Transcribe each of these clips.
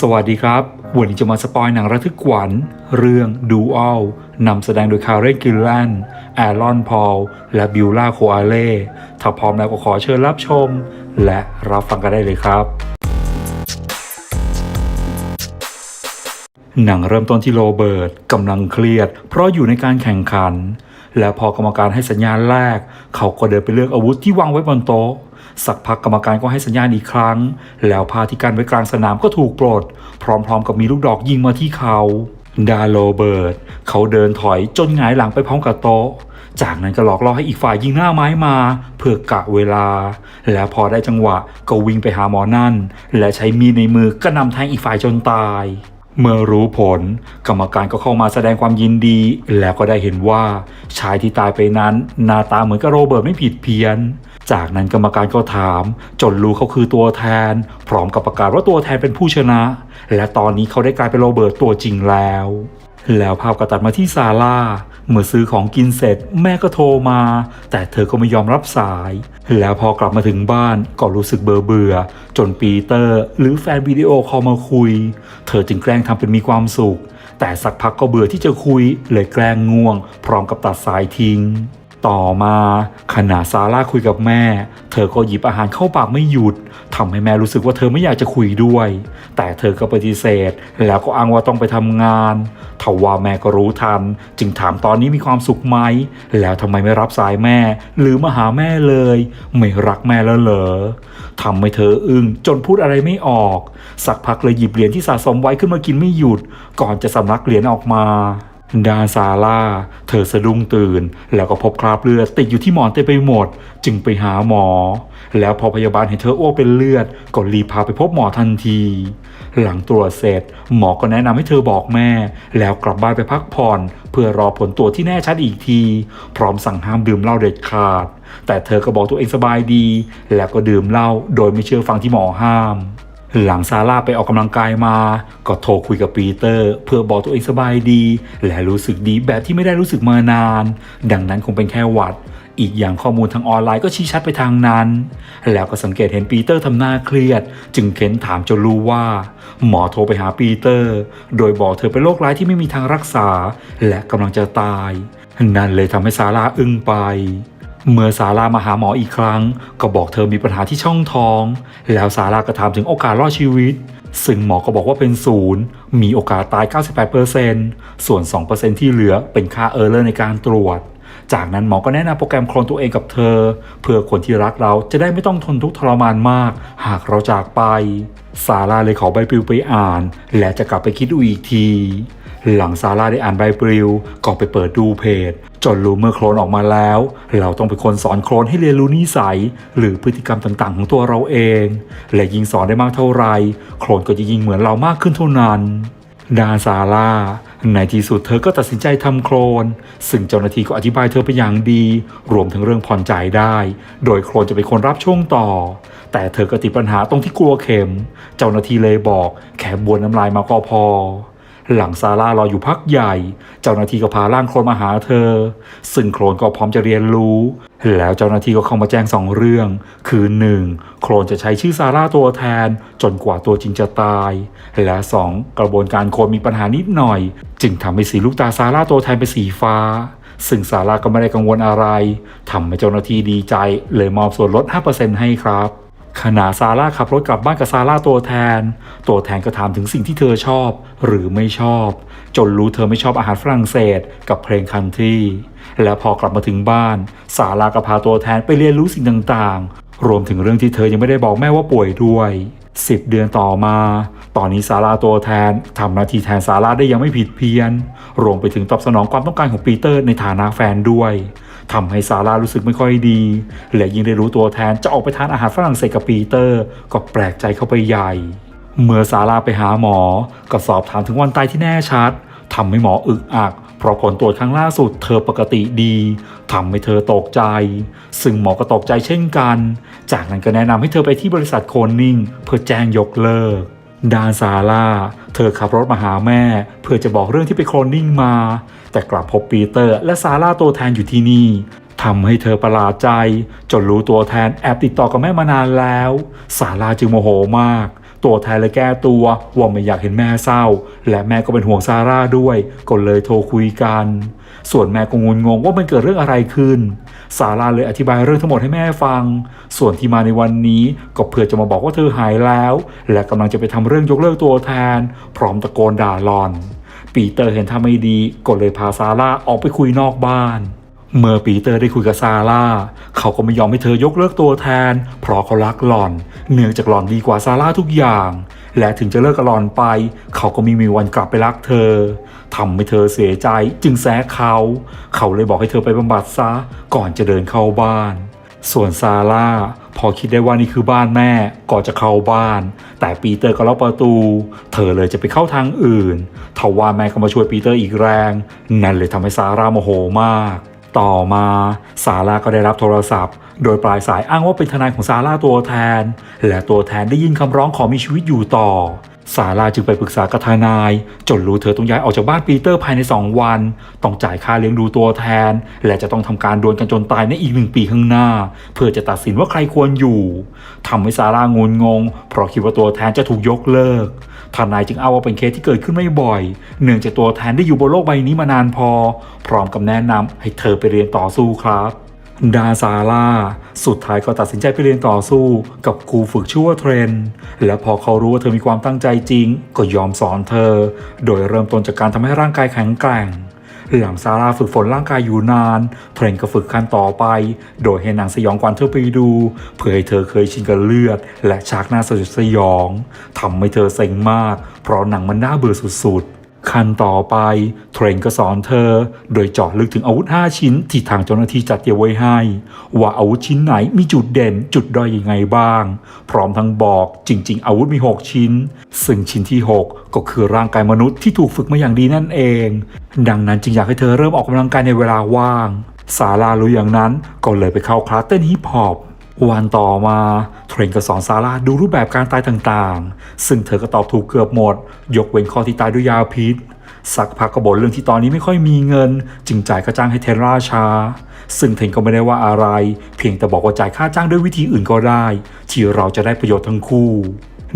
สวัสดีครับ วันนี้จะมาสปอยหนังระทึกขวัญ เรื่องดูอัลนำแสดงโดยคาร์เรนกิลแลนแอรอนพอล และบิลล่าโคอาเล่ถ้าพร้อมแล้วก็ขอเชิญรับชม และรับฟังกันได้เลยครับ หนังเริ่มต้นที่โรเบิร์ตกำลังเครียด เพราะอยู่ในการแข่งขัน และพอกรรมการให้สัญญาณแรก เขาก็เดินไปเลือกอาวุธที่วางไว้บนโต๊ะ สักพักกรรมการก็ให้สัญญาณอีกครั้ง แล้วผ้าที่กันไว้กลางสนามก็ถูกปลด พร้อมๆกับมีลูกดอกยิงมาที่เขาดาโรเบิร์ตเขาเดินถอยจนหงายหลังไปพร้อมกับโต๊ะ จากนั้นก็หลอกล่อให้อีกฝ่ายยิงหน้าไม้มา เพื่อกะเวลา และพอได้จังหวะก็วิ่งไปหาหมอนั่น และใช้มีดในมือกระหนำแทงอีกฝ่ายจนตาย เมื่อรู้ผล กรรมการก็เข้ามาแสดงความยินดี แล้วก็ได้เห็นว่าชายที่ตายไปนั้นหน้าตาเหมือนกับโรเบิร์ตไม่ผิดเพี้ยน จากนั้นกรรมการก็ถาม จนรู้เขาคือตัวแทน พร้อมกับประกาศว่าตัวแทนเป็นผู้ชนะ และตอนนี้เขาได้กลายเป็นโรเบิร์ตตัวจริงแล้ว แล้วภาพก็ตัดมาที่ซาร่าเมื่อซื้อของกินเสร็จแม่ก็โทรมา แต่เธอก็ไม่ยอมรับสาย แล้วพอกลับมาถึงบ้านก็รู้สึกเบื่อเบื่อ จนปีเตอร์ หรือแฟนวิดีโอคอลมาคุย เธอจึงแกล้งทำเป็นมีความสุข แต่สักพักก็เบื่อที่จะคุยเลยแกล้งง่วง พร้อมกับตัดสายทิ้ง ต่อมาขณะซาร่าคุยกับแม่ เธอก็หยิบอาหารเข้าปากไม่หยุดทำให้แม่รู้สึกว่าเธอไม่อยากจะคุยด้วย แต่เธอก็ปฏิเสธ แล้วก็อ้างว่าต้องไปทำงานทว่าแม่ก็รู้ทัน จึงถามตอนนี้มีความสุขไหม แล้วทำไมไม่รับสายแม่ หรือมาหาแม่เลย ไม่รักแม่แล้วเหรอทำให้เธออึ้งจนพูดอะไรไม่ออก สักพักเลยหยิบเหรียญที่สะสมไว้ขึ้นมากินไม่หยุด ก่อนจะสำลักเหรียญออกมา ดานซาร่า เธอสะดุ้งตื่น แล้วก็พบคราบเลือดติดอยู่ที่หมอนเต็มไปหมด จึงไปหาหมอ แล้วพอพยาบาลเห็นเธออ้วกเป็นเลือดก็รีบพาไปพบหมอทันที หลังตรวจเสร็จ หมอก็แนะนำให้เธอบอกแม่ แล้วกลับบ้านไปพักผ่อน เพื่อรอผลตรวจที่แน่ชัดอีกที พร้อมสั่งห้ามดื่มเหล้าเด็ดขาด แต่เธอก็บอกตัวเองสบายดี แล้วก็ดื่มเหล้าโดยไม่เชื่อฟังที่หมอห้าม หลังซาร่าไปออกกำลังกายมา ก็โทรคุยกับปีเตอร์ เพื่อบอกตัวเองสบายดี และรู้สึกดีแบบที่ไม่ได้รู้สึกมานาน ดังนั้นคงเป็นแค่หวัด อีกอย่างข้อมูลทางออนไลน์ก็ชี้ชัดไปทางนั้น แล้วก็สังเกตเห็นปีเตอร์ทำหน้าเครียด จึงเค้นถามจนรู้ว่า หมอโทรไปหาปีเตอร์ โดยบอกเธอเป็นโรคร้ายที่ไม่มีทางรักษา และกำลังจะตาย นั่นเลยทำให้ซาร่าอึ้งไป เมื่อซารามาหาหมออีกครั้ง ก็บอกเธอมีปัญหาที่ช่องท้อง แล้วซาราก็ถามถึงโอกาสรอดชีวิต ซึ่งหมอก็บอกว่าเป็นศูนย์มีโอกาสตาย 98%ส่วน 2%ที่เหลือเป็นค่าเออร์เลอร์ในการตรวจ จากนั้นหมอก็แนะนำโปรแกรมโคลนตัวเองกับเธอ เพื่อคนที่รักเราจะได้ไม่ต้องทนทุกข์ทรมานมาก หากเราจากไปซาร่าเลยขอใบปลิวไปอ่าน และจะกลับไปคิดดูอีกที หลังซาร่าได้อ่านใบปลิวก็ไปเปิดดูเพจ จนรู้เมื่อโคลนออกมาแล้ว เราต้องเป็นคนสอนโคลนให้เรียนรู้นิสัย หรือพฤติกรรมต่างๆ ของตัวเราเอง และยิ่งสอนได้มากเท่าไหร่โคลนก็จะยิ่งเหมือนเรามากขึ้นเท่านั้นดานซาร่าในที่สุดเธอก็ตัดสินใจทำโคลน ซึ่งเจ้าหน้าที่ก็อธิบายเธอไปอย่างดี รวมถึงเรื่องผ่อนจ่ายได้ โดยโคลนจะเป็นคนรับช่วงต่อ แต่เธอก็ติดปัญหาตรงที่กลัวเข็ม เจ้าหน้าที่เลยบอกแค่บวนน้ำลายมาก็พอ หลังซาร่ารออยู่พักใหญ่ เจ้าหน้าที่ก็พาร่างโคลนมาหาเธอ ซึ่งโคลนก็พร้อมจะเรียนรู้ แล้วเจ้าหน้าที่ก็เข้ามาแจ้งสองเรื่อง คือ 1. โคลนจะใช้ชื่อซาร่าตัวแทน จนกว่าตัวจริงจะตาย และ 2. กระบวนการโคลนมีปัญหานิดหน่อย จึงทำให้สีลูกตาซาร่าตัวแทนเป็นสีฟ้าซึ่งซาร่าก็ไม่ได้กังวลอะไรทำให้เจ้าหน้าที่ดีใจ เลยมอบส่วนลด 5%ให้ครับ ขณะซาร่าขับรถกลับบ้านกับซาร่าตัวแทน ตัวแทนก็ถามถึงสิ่งที่เธอชอบ หรือไม่ชอบ จนรู้เธอไม่ชอบอาหารฝรั่งเศสกับเพลงคันทรีและพอกลับมาถึงบ้าน ซาร่าก็พาตัวแทนไปเรียนรู้สิ่งต่างๆ รวมถึงเรื่องที่เธอยังไม่ได้บอกแม่ว่าป่วยด้วย10เดือนต่อมา ตอนนี้ซาร่าตัวแทนทำหน้าที่แทนซาร่าได้ยังไม่ผิดเพี้ยน รวมไปถึงตอบสนองความต้องการของปีเตอร์ในฐานะแฟนด้วย ทำให้ซาร่ารู้สึกไม่ค่อยดี และยิ่งได้รู้ตัวแทนจะออกไปทานอาหารฝรั่งเศสกับปีเตอร์ ก็แปลกใจเข้าไปใหญ่ เมื่อซาร่าไปหาหมอ ก็สอบถามถึงวันตายที่แน่ชัดทำให้หมออึกอัก เพราะผลตรวจครั้งล่าสุดเธอปกติดีทำให้เธอตกใจ ซึ่งหมอก็ตกใจเช่นกัน จากนั้นก็แนะนำให้เธอไปที่บริษัทโคนนิ่ง เพื่อแจ้งยกเลิก ดานซาร่า เธอขับรถมาหาแม่ เพื่อจะบอกเรื่องที่ไปโคลนนิ่งมา แต่กลับพบปีเตอร์และซาร่าตัวแทนอยู่ที่นี่ทำให้เธอประหลาดใจ จนรู้ตัวแทนแอบติดต่อกับแม่มานานแล้ว ซาร่าจึงโมโหมาก ตัวแทนเลยแก้ตัวว่าไม่อยากเห็นแม่เศร้า และแม่ก็เป็นห่วงซาร่าด้วยก็เลยโทรคุยกัน ส่วนแม่ก็งุนงงว่ามันเกิดเรื่องอะไรขึ้น ซาร่าเลยอธิบายเรื่องทั้งหมดให้แม่ฟัง ส่วนที่มาในวันนี้ก็เพื่อจะมาบอกว่าเธอหายแล้ว และกำลังจะไปทำเรื่องยกเลิกตัวแทน พร้อมตะโกนด่าลอน ปีเตอร์เห็นท่าไม่ดีก็เลยพาซาร่าออกไปคุยนอกบ้าน เมื่อปีเตอร์ได้คุยกับซาร่า เขาก็ไม่ยอมให้เธอยกเลิกตัวแทน เพราะเขารักหล่อน เนื่องจากหล่อนดีกว่าซาร่าทุกอย่าง และถึงจะเลิกกับหล่อนไป เขาก็ไมีมีวันกลับไปรักเธอทำให้เธอเสียใจจึงแซะเขา เขาเลยบอกให้เธอไปบำบัดซะ ก่อนจะเดินเข้าบ้าน ส่วนซาร่าพอคิดได้ว่านี่คือบ้านแม่ก็จะเข้าบ้าน แต่ปีเตอร์ก็ล็อกประตู เธอเลยจะไปเข้าทางอื่นทว่าแม่ก็มาช่วยปีเตอร์อีกแรง นั่นเลยทำให้ซาร่าโมโหมาก ต่อมาซาร่าก็ได้รับโทรศัพท์ โดยปลายสายอ้างว่าเป็นทนายของซาร่าตัวแทน และตัวแทนได้ยินคำร้องขอมีชีวิตอยู่ต่อ ซาร่าจึงไปปรึกษากับทนาย จนรู้เธอต้องย้ายออกจากบ้านปีเตอร์ภายใน 2 วัน ต้องจ่ายค่าเลี้ยงดูตัวแทน และจะต้องทำการดวลกันจนตายในอีกหนึ่งปีข้างหน้า เพื่อจะตัดสินว่าใครควรอยู่ทำให้ซาร่างนงง เพราะคิดว่าตัวแทนจะถูกยกเลิกทนายจึงเอาว่าเป็นเคสที่เกิดขึ้นไม่บ่อย เนื่องจากตัวแทนได้อยู่บนโลกใบนี้มานานพอ พร้อมกับแนะนำให้เธอไปเรียนต่อสู้ครับ ดาซาร่าสุดท้ายก็ตัดสินใจไปเรียนต่อสู้กับครูฝึกชื่อว่าเทรน และพอเขารู้ว่าเธอมีความตั้งใจจริง ก็ยอมสอนเธอ โดยเริ่มต้นจากการทำให้ร่างกายแข็งแกร่งหลังซาร่าฝึกฝนร่างกายอยู่นาน เทรนก็ฝึกขั้นต่อไป โดยให้หนังสยองขวัญเธอไปดู เพื่อให้เธอเคยชินกับเลือด และฉากหน้าสยดสยองทำให้เธอเซ็งมาก เพราะหนังมันน่าเบื่อสุดๆ ขั้นต่อไป เทรนก็สอนเธอ โดยเจาะลึกถึงอาวุธ 5 ชิ้นที่ทางเจ้าหน้าที่จัดเตรียมไว้ให้ ว่าอาวุธชิ้นไหนมีจุดเด่นจุดด้อยยังไงบ้าง พร้อมทั้งบอกจริง ๆ อาวุธมี 6 ชิ้น ซึ่งชิ้นที่ 6 ก็คือร่างกายมนุษย์ที่ถูกฝึกมาอย่างดีนั่นเอง ดังนั้นจึงอยากให้เธอเริ่มออกกำลังกายในเวลาว่างซารารู้อย่างนั้นก็เลยไปเข้าคลาสเต้นฮิปฮอป วันต่อมาเทรนก็สอนซาร่าดูรูปแบบการตายต่างๆ ซึ่งเธอก็ตอบถูกเกือบหมด ยกเว้นข้อที่ตายด้วยยาพิษ สักพักก็บ่นเรื่องที่ตอนนี้ไม่ค่อยมีเงิน จึงจ่ายค่าจ้างให้เทนราชา ซึ่งเทนก็ไม่ได้ว่าอะไร เพียงแต่บอกว่าจ่ายค่าจ้างด้วยวิธีอื่นก็ได้ ที่เราจะได้ประโยชน์ทั้งคู่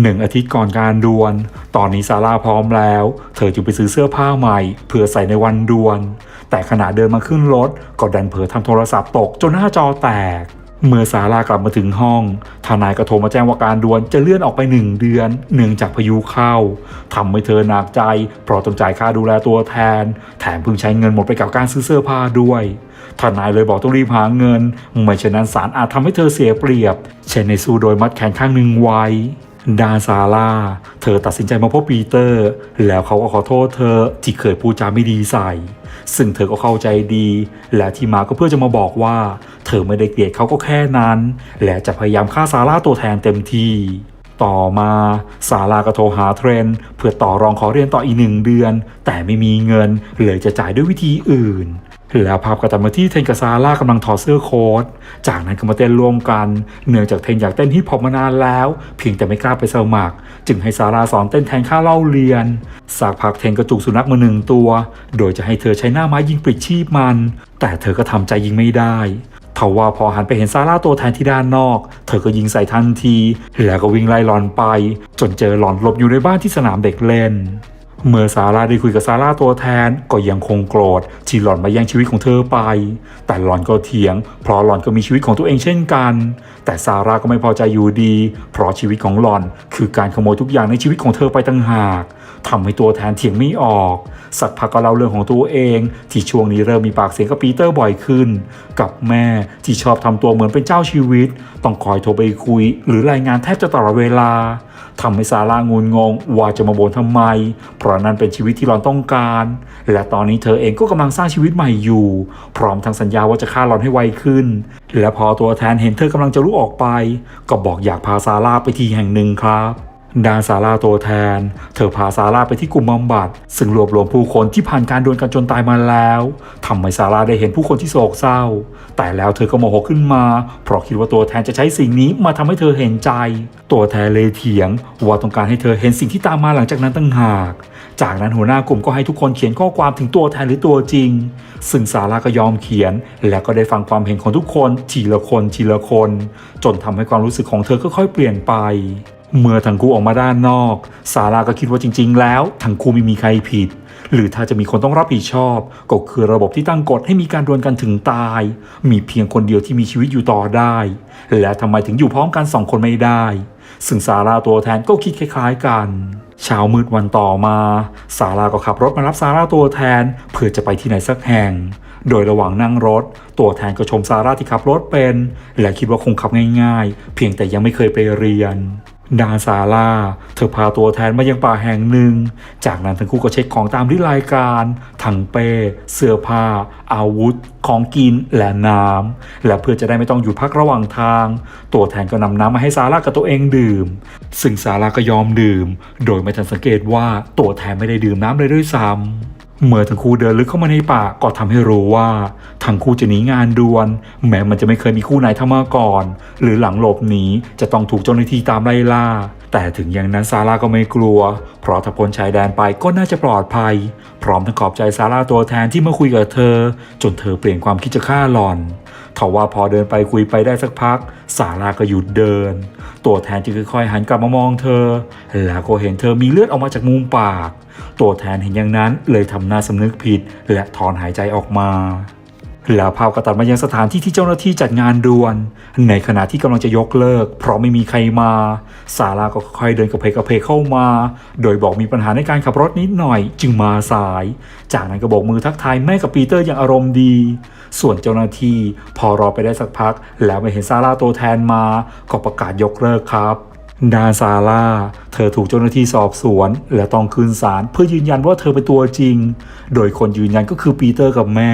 หนึ่งอาทิตย์ก่อนการดวล ตอนนี้ซาร่าพร้อมแล้ว เธอจึงไปซื้อเสื้อผ้าใหม่ เพื่อใส่ในวันดวล แต่ขณะเดินมาขึ้นรถก็ดันเผลอทำโทรศัพท์ตกจนหน้าจอแตก เมื่อซาร่ากลับมาถึงห้อง ทนายก็โทรมาแจ้งว่าการดวนจะเลื่อนออกไปหนึ่งเดือน เนื่องจากพายุเข้าทำให้เธอหนักใจ เพราะต้องจ่ายค่าดูแลตัวแทน แถมเพิ่งใช้เงินหมดไปกับการซื้อเสื้อผ้าด้วย ทนายเลยบอกต้องรีบหาเงิน ไม่เช่นนั้นศาลอาจทำให้เธอเสียเปรียบ เช่นในสู้โดยมัดแขนข้างหนึ่งไว้ ดาซาร่า เธอตัดสินใจมาพบปีเตอร์ แล้วเขาก็ขอโทษเธอที่เคยพูดจาไม่ดีใส่ ซึ่งเธอก็เข้าใจดี และที่มาก็เพื่อจะมาบอกว่า เธอไม่ได้เกลียดเขาก็แค่นั้น และจะพยายามฆ่าซาร่าตัวแทนเต็มที่ต่อมาซาร่าก็โทรหาเทรน เพื่อต่อรองขอเรียนต่ออีกหนึ่งเดือน แต่ไม่มีเงินเลยจะจ่ายด้วยวิธีอื่น แล้วภาพก็ตัดมาที่เทนกับซาร่ากำลังถอดเสื้อโค้ทจากนั้นก็มาเต้นร่วมกัน เนื่องจากเทนอยากเต้นฮิปฮอปมานานแล้ว เพียงแต่ไม่กล้าไปสมัคร จึงให้ซาร่าสอนเต้นแทนค่าเล่าเรียนสักพักเทนก็จุกสุนัขมาหนึ่งตัว โดยจะให้เธอใช้หน้าไม้ยิงปลิดชีพมัน แต่เธอก็ทำใจยิงไม่ได้ทว่าพอหันไปเห็นซาร่าตัวแทนที่ด้านนอก เธอก็ยิงใส่ทันที แล้วก็วิ่งไล่หลอนไป จนเจอหลอนหลบอยู่ในบ้านที่สนามเด็กเล่น เมื่อซาร่าได้คุยกับซาร่าตัวแทนก็ยังคงโกรธที่หล่อนมาแย่งชีวิตของเธอไป แต่หล่อนก็เถียง เพราะหล่อนก็มีชีวิตของตัวเองเช่นกัน แต่ซาร่าก็ไม่พอใจอยู่ดี เพราะชีวิตของหล่อน คือการขโมยทุกอย่างในชีวิตของเธอไปตั้งหากทำให้ตัวแทนเถียงไม่ออก สักพักก็เล่าเรื่องของตัวเอง ที่ช่วงนี้เริ่มมีปากเสียงกับปีเตอร์บ่อยขึ้น กับแม่ที่ชอบทำตัวเหมือนเป็นเจ้าชีวิต ต้องคอยโทรไปคุย หรือรายงานแทบจะตลอดเวลาทำให้ซาร่างุนงงว่าจะมาบ่นทำไม เพราะนั่นเป็นชีวิตที่หลอนต้องการ และตอนนี้เธอเองก็กำลังสร้างชีวิตใหม่อยู่ พร้อมทั้งสัญญาว่าจะฆ่าหลอนให้ไวขึ้น และพอตัวแทนเห็นเธอกำลังจะลุกออกไป ก็บอกอยากพาซาร่าไปที่แห่งหนึ่งครับ ดานซาร่าตัวแทน เธอพาซาร่าไปที่กลุ่มบำบัด ซึ่งรวบรวมผู้คนที่ผ่านการดวลกันจนตายมาแล้วทำให้ซาร่าได้เห็นผู้คนที่โศกเศร้า แต่แล้วเธอก็โมโหขึ้นมา เพราะคิดว่าตัวแทนจะใช้สิ่งนี้มาทำให้เธอเห็นใจ ตัวแทนเลยเถียง ว่าต้องการให้เธอเห็นสิ่งที่ตามมาหลังจากนั้นตั้งหาก จากนั้นหัวหน้ากลุ่มก็ให้ทุกคนเขียนข้อความถึงตัวแทนหรือตัวจริง ซึ่งซาร่าก็ยอมเขียน และก็ได้ฟังความเห็นของทุกคนทีละคนทีละคน จนทำให้ความรู้สึกของเธอก็ค่อยเปลี่ยนไป เมื่อทั้งคู่ออกมาด้านนอกซาร่าก็คิดว่าจริง ๆ แล้วทั้งคู่ไม่มีใครผิด หรือถ้าจะมีคนต้องรับผิดชอบ ก็คือระบบที่ตั้งกฎให้มีการดวลกันถึงตาย มีเพียงคนเดียวที่มีชีวิตอยู่ต่อได้ และทำไมถึงอยู่พร้อมกันสองคนไม่ได้ ซึ่งซาร่าตัวแทนก็คิดคล้าย ๆ กันเช้ามืดวันต่อมาซาร่าก็ขับรถมารับซาร่าตัวแทน เพื่อจะไปที่ไหนสักแห่ง โดยระหว่างนั่งรถ ตัวแทนก็ชมซาร่าที่ขับรถเป็น และคิดว่าคงขับง่าย ๆ เพียงแต่ยังไม่เคยไปเรียน ดานซาร่าเธอพาตัวแทนมายังป่าแห่งหนึ่ง จากนั้นทั้งคู่ก็เช็คของตามที่รายการทั้งเป้ เสื้อผ้า อาวุธ ของกินและน้ำ และเพื่อจะได้ไม่ต้องหยุดพักระหว่างทาง ตัวแทนก็นำน้ำมาให้ซาร่ากับตัวเองดื่ม ซึ่งซาร่าก็ยอมดื่ม โดยไม่ทันสังเกตว่าตัวแทนไม่ได้ดื่มน้ำเลยด้วยซ้ำ เมื่อทั้งคู่เดินลึกเข้ามาในป่าก็ทำให้รู้ว่าทั้งคู่จะหนีงานด่วน แม้มันจะไม่เคยมีคู่ไหนทำมาก่อน หรือหลังหลบหนีจะต้องถูกเจ้าหน้าที่ตามไล่ล่า แต่ถึงอย่างนั้นซาร่าก็ไม่กลัว เพราะถ้าพ้นชายแดนไปก็น่าจะปลอดภัย พร้อมทั้งขอบใจซาร่าตัวแทนที่มาคุยกับเธอ จนเธอเปลี่ยนความคิดจะฆ่าหลอนทว่าพอเดินไปคุยไปได้สักพักสาร่าก็หยุดเดิน ตัวแทนจึงค่อยๆหันกลับมามองเธอแล้วก็เห็นเธอมีเลือดออกมาจากมุมปาก ตัวแทนเห็นอย่างนั้นเลยทำหน้าสำนึกผิด และถอนหายใจออกมาแล้วภาพก็ตัดมายังสถานที่ที่เจ้าหน้าที่จัดงานด่วน ในขณะที่กำลังจะยกเลิก เพราะไม่มีใครมา ซาร่าก็ค่อยเดินกระเพกกระเพกเข้ามา โดยบอกมีปัญหาในการขับรถนิดหน่อย จึงมาสาย จากนั้นก็บอกมือทักทายแม่กับปีเตอร์อย่างอารมณ์ดี ส่วนเจ้าหน้าที่พอรอไปได้สักพัก แล้วไม่เห็นซาร่าตัวแทนมา ก็ประกาศยกเลิกครับ ดานซาร่าเธอถูกเจ้าหน้าที่สอบสวน และต้องขึ้นศาลเพื่อยืนยันว่าเธอเป็นตัวจริง โดยคนยืนยันก็คือปีเตอร์กับแม่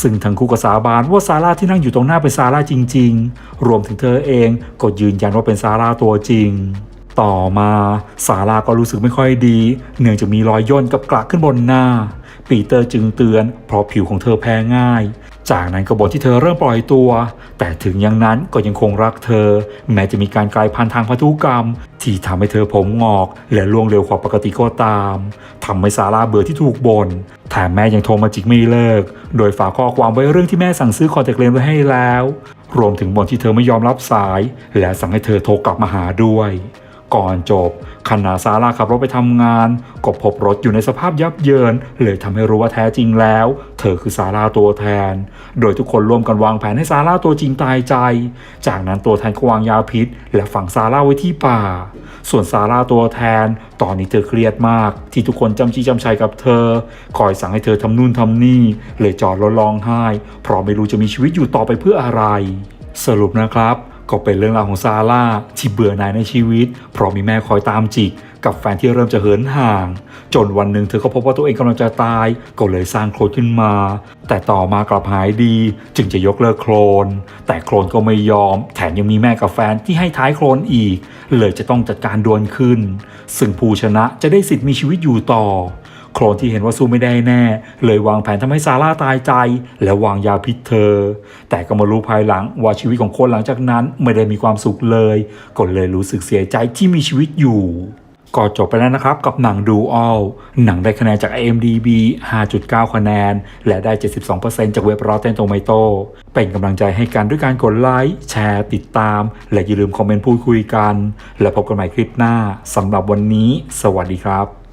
ซึ่งทั้งคู่ก็สาบานว่าซาร่าที่นั่งอยู่ตรงหน้าเป็นซาร่าจริง ๆ รวมถึงเธอเองก็ยืนยันว่าเป็นซาร่าตัวจริง ต่อมาซาร่าก็รู้สึกไม่ค่อยดี เนื่องจากมีรอยย่นกับกระขึ้นบนหน้า ปีเตอร์จึงเตือนเพราะผิวของเธอแพ้ง่าย จากนั้นก็บอกที่เธอเริ่มปล่อยตัว แต่ถึงอย่างนั้นก็ยังคงรักเธอ แม้จะมีการกลายพันธุ์ทางพันธุกรรม ที่ทำให้เธอผมงอก และล่วงเร็วกว่าปกติก็ตามทำให้ซาร่าเบื่อที่ถูกบน่นแถมแม่ยังโทรมาจิกไม่เลิก โดยฝากข้อความไว้เรื่องที่แม่สั่งซื้อคอนแทคเลนส์ไว้ให้แล้ว รวมถึงบนที่เธอไม่ยอมรับสาย และสั่งให้เธอโทรกลับมาหาด้วย ก่อนจบขณะซาร่าขับรถไปทำงาน ก็พบรถอยู่ในสภาพยับเยิน เลยทำให้รู้ว่าแท้จริงแล้ว เธอคือซาร่าตัวแทน โดยทุกคนร่วมกันวางแผนให้ซาร่าตัวจริงตายใจ จากนั้นตัวแทนก็วางยาพิษ และฝังซาร่าไว้ที่ป่า ส่วนซาร่าตัวแทน ตอนนี้เธอเครียดมาก ที่ทุกคนจำจี้จำชัยกับเธอ คอยสั่งให้เธอทำนู่นทำนี่ เลยจอดรถร้องไห้ เพราะไม่รู้จะมีชีวิตอยู่ต่อไปเพื่ออะไร สรุปนะครับ ก็เป็นเรื่องราวของซาร่าที่เบื่อหน่ายในชีวิต เพราะมีแม่คอยตามจิก กับแฟนที่เริ่มจะเหินห่าง จนวันหนึ่งเธอก็พบว่าตัวเองกำลังจะตาย ก็เลยสร้างโคลนขึ้นมา แต่ต่อมากลับหายดี จึงจะยกเลิกโคลน แต่โคลนก็ไม่ยอม แถมยังมีแม่กับแฟนที่ให้ท้ายโคลนอีก เลยจะต้องจัดการดวลขึ้น ซึ่งผู้ชนะจะได้สิทธิ์มีชีวิตอยู่ต่อ โคลนที่เห็นว่าสู้ไม่ได้แน่ เลยวางแผนทำให้ซาร่าตายใจ และวางยาพิษเธอ แต่ก็มารู้ภายหลังว่าชีวิตของคนหลังจากนั้นไม่ได้มีความสุขเลยก็เลยรู้สึกเสียใจที่มีชีวิตอยู่ก็จบไปแล้วนะครับกับหนังดูอัลหนังได้คะแนนจาก IMDB 5.9 คะแนน และได้ 72%จากเว็บ Rotten Tomato เป็นกำลังใจให้กันด้วยการกดไลค์ แชร์ ติดตาม และอย่าลืมคอมเมนต์พูดคุยกัน และพบกันใหม่คลิปหน้าสำหรับวันนี้ สวัสดีครับ